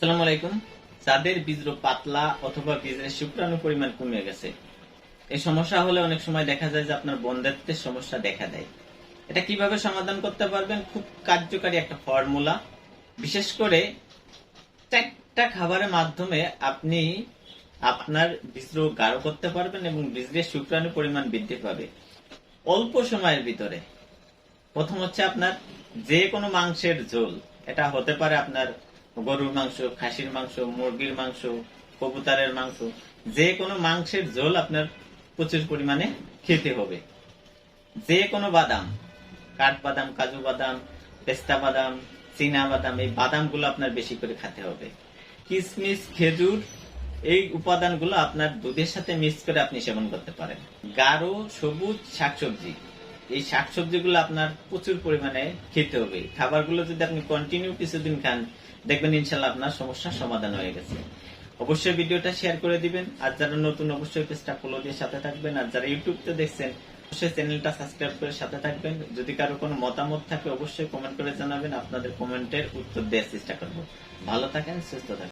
আসসালামু আলাইকুম। যাদের বীজর পাতলা অথবা বীজের শুক্রাণু পরিমাণ কমে গেছে। এই সমস্যা হলে অনেক সময় দেখা যায় যে আপনার বন্ধাত্বের সমস্যা দেখা দেয়। এটা কীভাবে সমাধান করতে পারবেন? খুব কার্যকারী একটা ফর্মুলা। বিশেষ করে চারটা খাবারের মাধ্যমে আপনি আপনার বীজর গাঢ় করতে পারবেন এবং বীজের শুক্রাণু পরিমাণ বৃদ্ধি পাবে। অল্প সময়ের ভিতরে। প্রথম হচ্ছে আপনার যে কোনো মাংসের ঝোল। এটা হতে পারে আপনার গরুর মাংস, খাসির মাংস, মুরগির মাংস, কবুতরের মাংস, যে কোনো মাংসের ঝোল আপনার প্রচুর পরিমাণে খেতে হবে। যে কোনো বাদাম কাঠবাদাম কাজু বাদাম, পেস্তা বাদাম, চীনা বাদাম, এই বাদামগুলো আপনার বেশি করে খেতে হবে। কিশমিশ খেজুর, এই উপাদানগুলো আপনার দুধের সাথে মিক্স করে আপনি সেবন করতে পারেন। গাঢ়, সবুজ শাকসবজি। এই শাকসবজিগুলো আপনার প্রচুর পরিমাণে খেতে হবে। খাবারগুলো যদি আপনি কন্টিনিউ কিছুদিন খান, দেখবেন ইনশাল্লাহ আপনার সমস্যার সমাধান হয়ে গেছে। অবশ্যই ভিডিওটা শেয়ার করে দিবেন, আর যারা নতুন অবশ্যই পেজটা ফলো দিয়ে সাথে থাকবেন, আর যারা ইউটিউবতে দেখছেন, অবশ্যই চ্যানেলটা সাবস্ক্রাইব করে সাথে থাকবেন। যদি কারও কোনো মতামত থাকে, অবশ্যই কমেন্ট করে জানাবেন, আপনাদের কমেন্টের উত্তর দেওয়ার চেষ্টা করব। ভালো থাকেন, সুস্থ থাকেন।